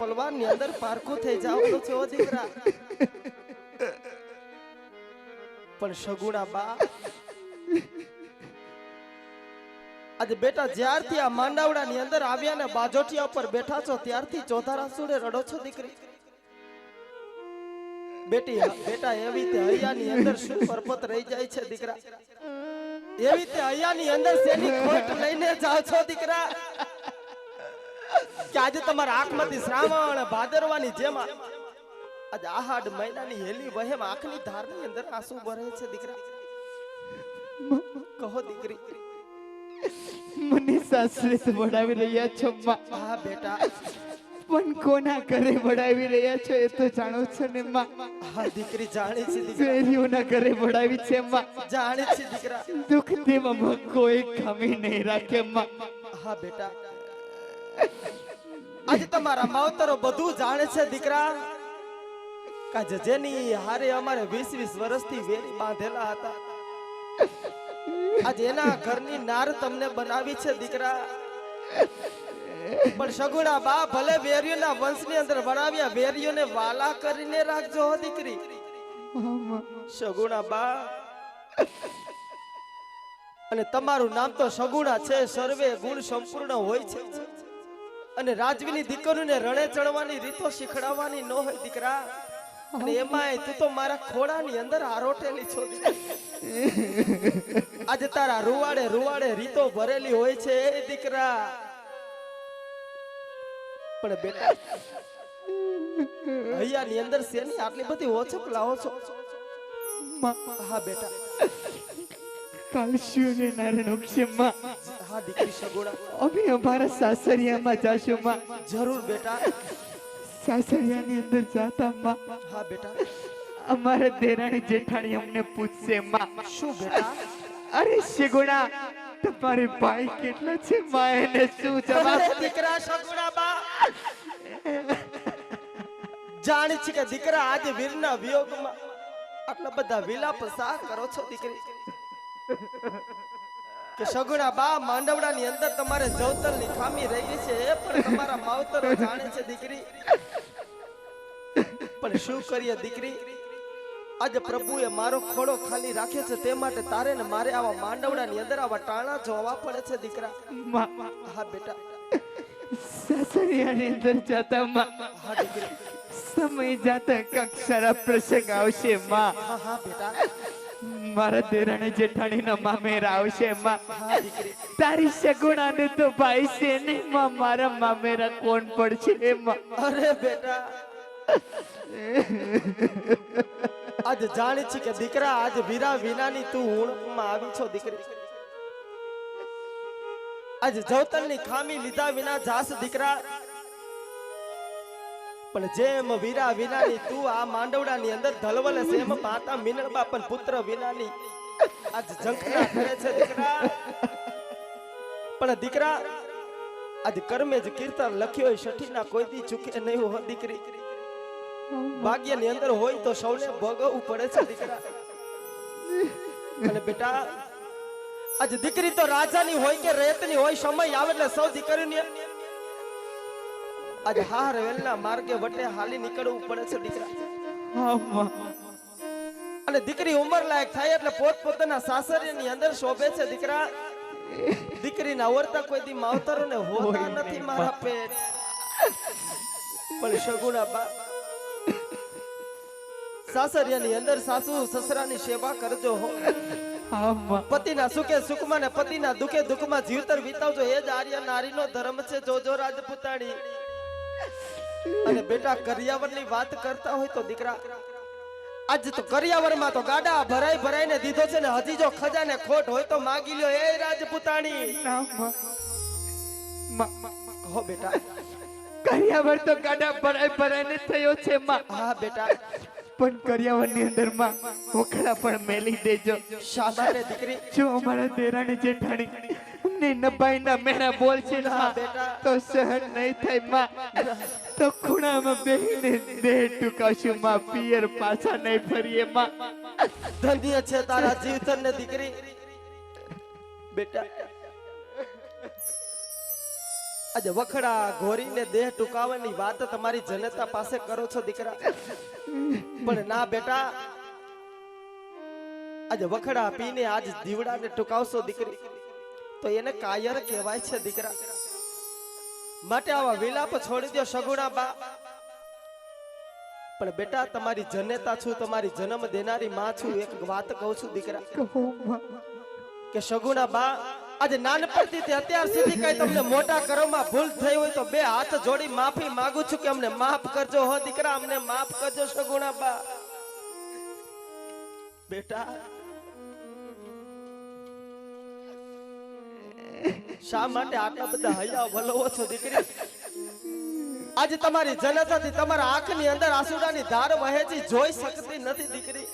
પલવારની અંદર પારખું થઈ જાવ છો દીકરા. પણ સગુણા બા આજે બેટા જ્યારથી આ માંડાવડા ની અંદર આવ્યા ને બાજોટિયા ઉપર બેઠા છો, ત્યારથી ચોધારા સુડે રડો છો દીકરી. બેટી, બેટા, એવી તે હૈયાની અંદર શું પરપત રહી જાય છે દીકરા? એવી તે હૈયાની અંદર શેની ખોટ લઈને જાઓ છો દીકરા? કે આજે તમારા આંખમાંથી શ્રાવણ ભાદરવાની જેમ આજે આહાડ મહિનાની હેલી વહેમ આંખની ધારની અંદર આંસુ ભરે છે દીકરા. કહો દીકરી. મને સાસરે વડાવી રહ્યા છો માં. હા બેટા. પણ કોના ઘરે વડાવી રહ્યા છો એ તો જાણો છો ને માં? હા દીકરી જાણે છે દીકરા. ફેરીઓના ઘરે વડાવી છે માં. જાણે છે દીકરા. દુઃખ દેવામાં કોઈ ખામી નહીં રાખે માં. હા બેટા. આજે તમારા માવતરો બધું જાણે છે, દીકરા. કાજ જેની હારે અમારે 20 20 વર્ષથી વેરી બાંધેલા હતા. આજે એના ઘરની નાર તમને બનાવી છે, દીકરા. પણ સગુણા બા ભલે વેરીઓના વંશની અંદર બનાવ્યા વેરીઓને વાલા કરીને રાખજો, હો, દીકરી. સગુણા બા અને તમારું નામ તો સગુણા છે, સર્વે ગુણ સંપૂર્ણ હોય છે. અને રાજવીની દીકરીને રણે ચડવાની રીતો શીખડાવવાની ન હોય દીકરા. અને એમાંય તું તો મારા ખોળાની અંદર આરોટેલી છો આજે તારા રૂવાડે રૂવાડે રીતો ભરેલી હોય છે એ દીકરા. પણ બેટા હૈયાની અંદર શેની આટલી બધી ઓછપ લાવો છો? હા બેટા. કાલશીઓને નારાયણ છે માં હા દીકરી સગુણા અમે અમારા સાસરિયામાં જાશું માં જરૂર બેટા. સાસરિયાની અંદર જાતા માં હા બેટા. અમારા દેરાણી જેઠાણી અમને પૂછશે માં શું બેટા? અરે શિગુણા તમારે ભાઈ કેટલા છે માં એને શું જવાબ દીકરા સગુણા બા. જાણી છે કે દીકરા આજે વીરના વિયોગમાં આટલા બધા વિલાપ શા કરો છો દીકરી. કે સગુણા બા માંડવડાની અંદર તમારે જવતલની ખામી રહી છે એ પણ તમારા માવતરો જાણે છે દીકરી. પણ શું કરીએ દીકરી? આજે પ્રભુએ મારો ખોડો ખાલી રાખ્યો છે તે માટે તારે ને મારે આવા માંડવડાની અંદર આવા ટાણા જોવા પડે છે દીકરા. હા બેટા. સાસરિયાની અંદર જતા માં. હા દીકરી. સમય જાતા કક્ષરા પ્રસંગ આવશે માં. હા હા બેટા. મારા દેરાણી જેઠાણીના મામેર આવશે માં. તારી સગુણાને તો ભાઈ છે ને માં. મારા મામેરા કોણ પડશે માં? અરે બેટા. આજ જાણી છે કે દીકરા આજ વીરા વિનાની તું ઉણપમાં આવી છો દીકરી. આજ જવતલની ખામી લીધા વિના જાસ દીકરા પણ જેમ વીરા વિનાની તું આ માંડવડાની અંદર ધલવલે છે એમ માતા મીનળબા પણ પુત્ર વિનાની. આજ ઝંખના કરે છે દીકરા. પણ દીકરા, આજ કર્મે જ કીર્તન લખ્યો હોય છઠ્ઠીના કોઈ દી ચૂકે નહીં હો, દીકરી. ભાગ્યની અંદર હોય તો સૌને ભોગવવું પડે છે દીકરા. અને બેટા, આજ દીકરી તો રાજાની હોય કે રેતની હોય, સમય આવે એટલે સૌ દીકરીને આજ હાર વેલના માર્ગે વટે હાલી નીકળવું પડે છે દીકરા. અને દીકરી ઉંમર લાયક થાય એટલે પોત પોતાના સાસરીની અંદર શોભે છે દીકરા. દીકરીના વર્તા કોઈ દી માવતરોને હોતા નથી મારા પેટ. પણ શગુના બા સાસરિયાની અંદર સાસુ સસરાની સેવા કરજો હો. પતિના સુખે સુખમાં ને પતિના દુખે દુઃખમાં જીવતર વિતાવજો. એ જ આર્ય નારીનો ધર્મ છે. જોજો રાજપૂતાણી. અને બેટા કરિયાવરની વાત કરતા હોય તો દીકરા આજ તો કરિયાવરમાં તો ગાડા ભરાઈ ભરાઈને દીધો છે ને હજી જો ખજાને ખોટ હોય તો માગી લ્યો એ રાજપૂતાણી. ના હો બેટા. કરિયાવર તો ગાડા ભરાય ભરાઈને થયો છે માં. હા બેટા. પણ કર્યાવરની અંદરમાં ઓખડા પણ મેલી દેજો. શાબાશ દીકરી. જો અમારા દેરાણી જેઠાણી મેણા બોલ છે ને હા, માં, બેટા. તો સહન નહીં થાયમાં. તો ખૂણામાં બેહીને દેહ ટૂંકાશું માં. પિયર પાછા નહીં ફરીએ માં. ધન્ય છે તારા જીવતર ને દીકરી. બેટા આજે વખડા ઘોરીને દેહ ટૂંકાવાની વાત તમારી જનતા પાસે કરો છો દીકરા. પણ ના બેટા આજે વખડા પીને આજ દીવડાને ટુકાવશો દીકરી. તો એને કાયર કહેવાય છે દીકરા. માટે આવા વિલાપ છોડી દો સગુણા બા. પણ બેટા તમારી જનેતા છું તમારી જન્મ દેનારી માં છું. એક વાત કહું છું દીકરા. કે સગુણા બા આજે નાનપણથી તે અત્યાર સુધી કઈ તમને મોટા કરવામાં ભૂલ થઈ હોય તો બે હાથ જોડી માફી માંગુ છું કે અમને માફ કરજો, હો દીકરા, અમને માફ કરજો સગુણા બેટા. શા માટે આટલા બધા હૈયા વલવો છો, દીકરી? આજે તમારી જનતાથી તમારા આંખની અંદર આસુડાની ધાર વહે જોઈ શકતી નથી, દીકરી.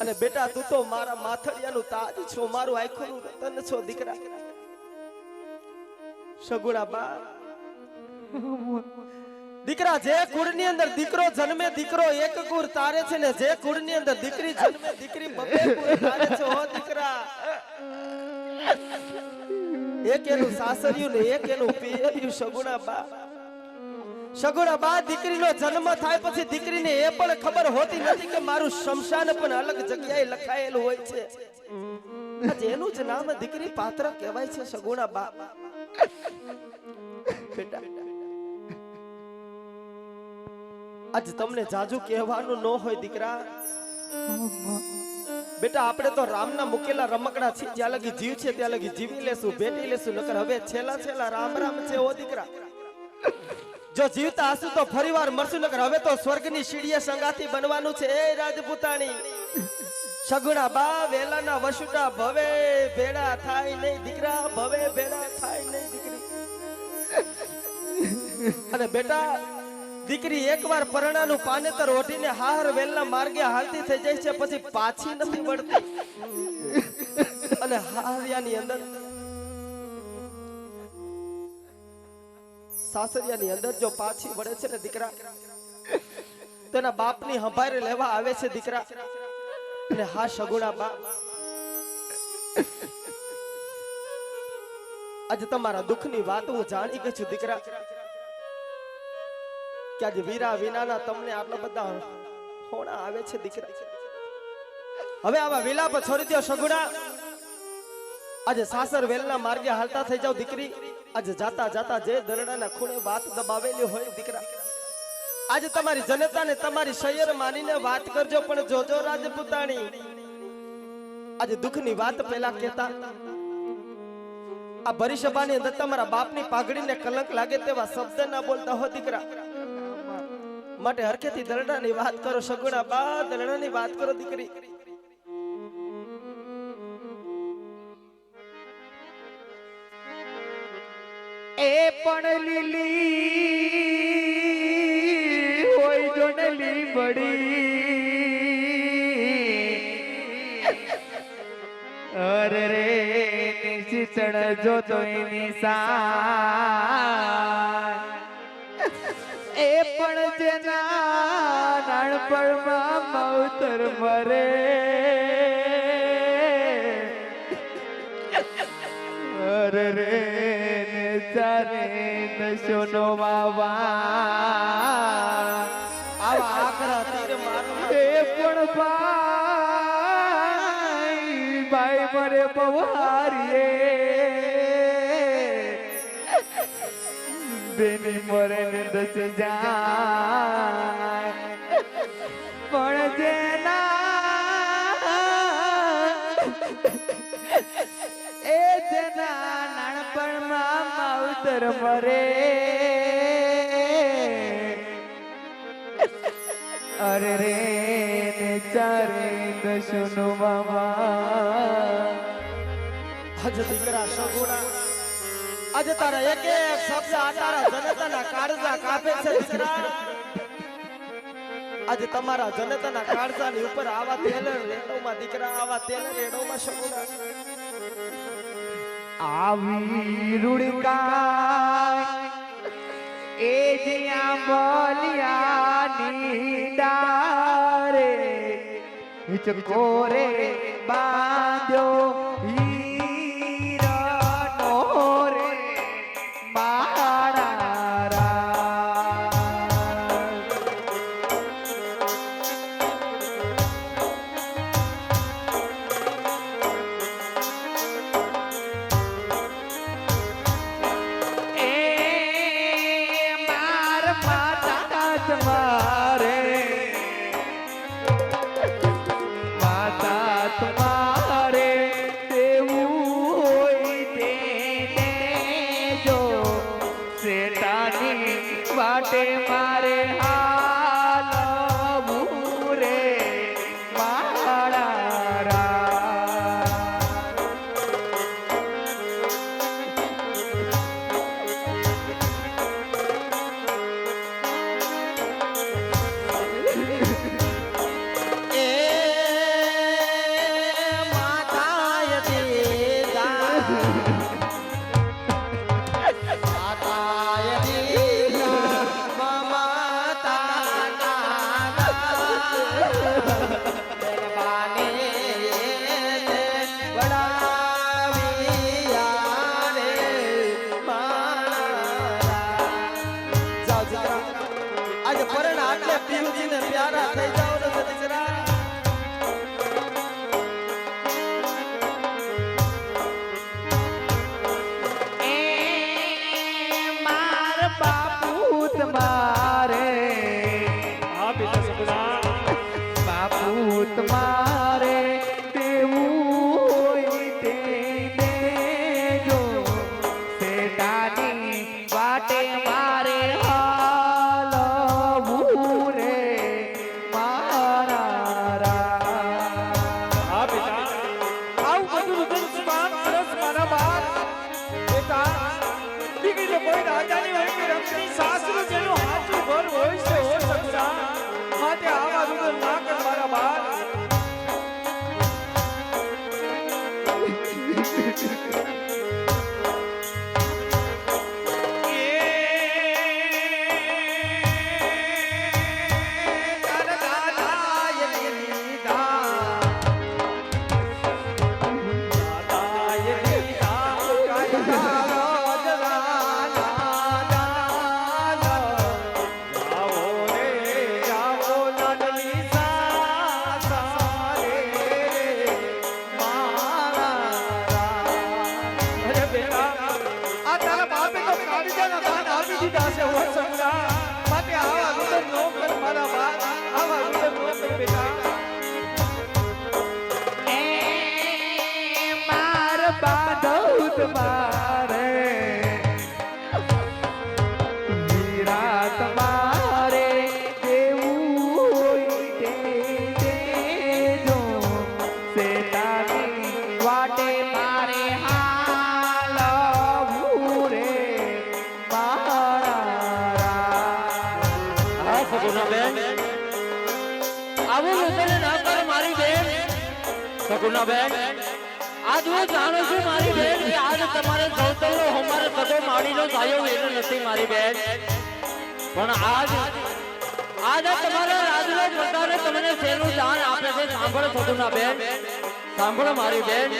અને બેટા, તું તો મારા માથડિયાનું તાજ છો, મારું આંખોનું રતન છો, દીકરા. સગુણા બા દીકરા, જે કુળની અંદર દીકરો જન્મે, દીકરો એક કુળ તારે છે ને જે કુળની અંદર દીકરી જન્મે, દીકરી બબે કુળ તારે છે, હો દીકરા. એક એનું સાસરિયું ને એક એનું પિયરિયું, સગુણા બા સગુણા બા દીકરીનો જન્મ થાય પછી દીકરીને એ પણ ખબર હોતી નથી કે મારું શમશાન પણ અલગ જગ્યાએ લખાયેલું હોય છે. એનું જ નામ દીકરી પાત્ર કહેવાય છે સગુણા બા બેટા. આજ તમને જાજુ કહેવાનું ન હોય દીકરા. બેટા, આપણે તો રામના મુકેલા રમકડા છે જ્યાં લગી જીવ છે, ત્યાં લગી જીવી લેશું, ભેટી લેશું. નકર હવે છેલ્લા છેલ્લા રામ રામ છે, ઓ દીકરા. જો જીવતા હશું તો ફરીવાર મરશું નકર હવે તો સ્વર્ગની સીડીએ સંગાતી બનવાનું છે. એ રાજપૂતાણી. સગુણા બા, વેલાના વસુટા ભવે ભેડા થાય નહીં દીકરા, ભવે ભેડા થાય નહીં દીકરી. અને બેટા, દીકરી એકવાર પરણાનું પાનેતર ઓઢીને હાર વેલના માર્ગે હાલતી થઈ જાય છે, પછી પાછી નથી વળતી. અને હારિયાની અંદર સાસરિયાની અંદર જો પાછી વળે છે ને દીકરા, તેના બાપની હંભારે લેવા આવે છે દીકરા. અને હા, સગુણા બાપ. આજે તમારા દુઃખની વાત હું જાણી ગઈ છું દીકરા, કે આજે વીરા વિનાના તમને આટલા બધા હોણા આવે છે દીકરા. હવે આવા વિલાપ છોડી દો સગુણા. આજે સાસર વેલના માર્ગે હાલતા થઈ જાવ દીકરી. આજે જાતા જાતા જે દરડાના ખૂણે વાત દબાવેલી હોય દીકરા, આજે તમારી જનતાને તમારી શયર માનીને વાત કરજો, પણ જોજો રાજપૂતાણી. આજે દુઃખની વાત પેલા કહેતા, આ ભરીસભાની અંદર તમારા બાપની પાઘડીને કલંક લાગે તેવા શબ્દ ના બોલતા હો દીકરા. માટે હરખેથી દરડાની વાત કરો, સગુણા બા, દરડાની વાત કરો દીકરી. એ પણ લીલી હોય જો ને લીમડી અરે રે નિશિચણ જો તો સા એ પણ જેના નાનપણમાં માવતર મરે. અરે રે. ને સુનો બાબા આવા આકરા તીર મારો એ પણ ભાઈ મરે પવારીએ. બેની મરે દસ જાય. પણ જેના માવતર મરે અરે રે ને ચારે દશનો આજે દીકરા સગુણા આજે તારા એક એક શબ્દ આ તારા જનતાના કાળજા કાપે છે દીકરા આજે તમારા જનતાના કાળજાની ઉપર આવા તેલ રેડોમાં દીકરા આવા તેલ રેડોમાં સગુણા આવી રૂડકા એ જ્યાં બોલિયાની ડારે હિચકોરે બાંધ્યો રાખો ગુનાબેન આવું લોકોને ના કરો મારી બેન. ગુનાબેન આજ હું જાણું છું મારી બેન, કે આજ તમારે સૌતલનો અમારે સગો માડીનો સાયો એનો નથી મારી બેન. પણ આજ, આજે તમારા રાજનો પ્રકારે તમને શેરનું દાન આપે છે, સાંભળો સગુના બેન. સાંભળો મારી બેન.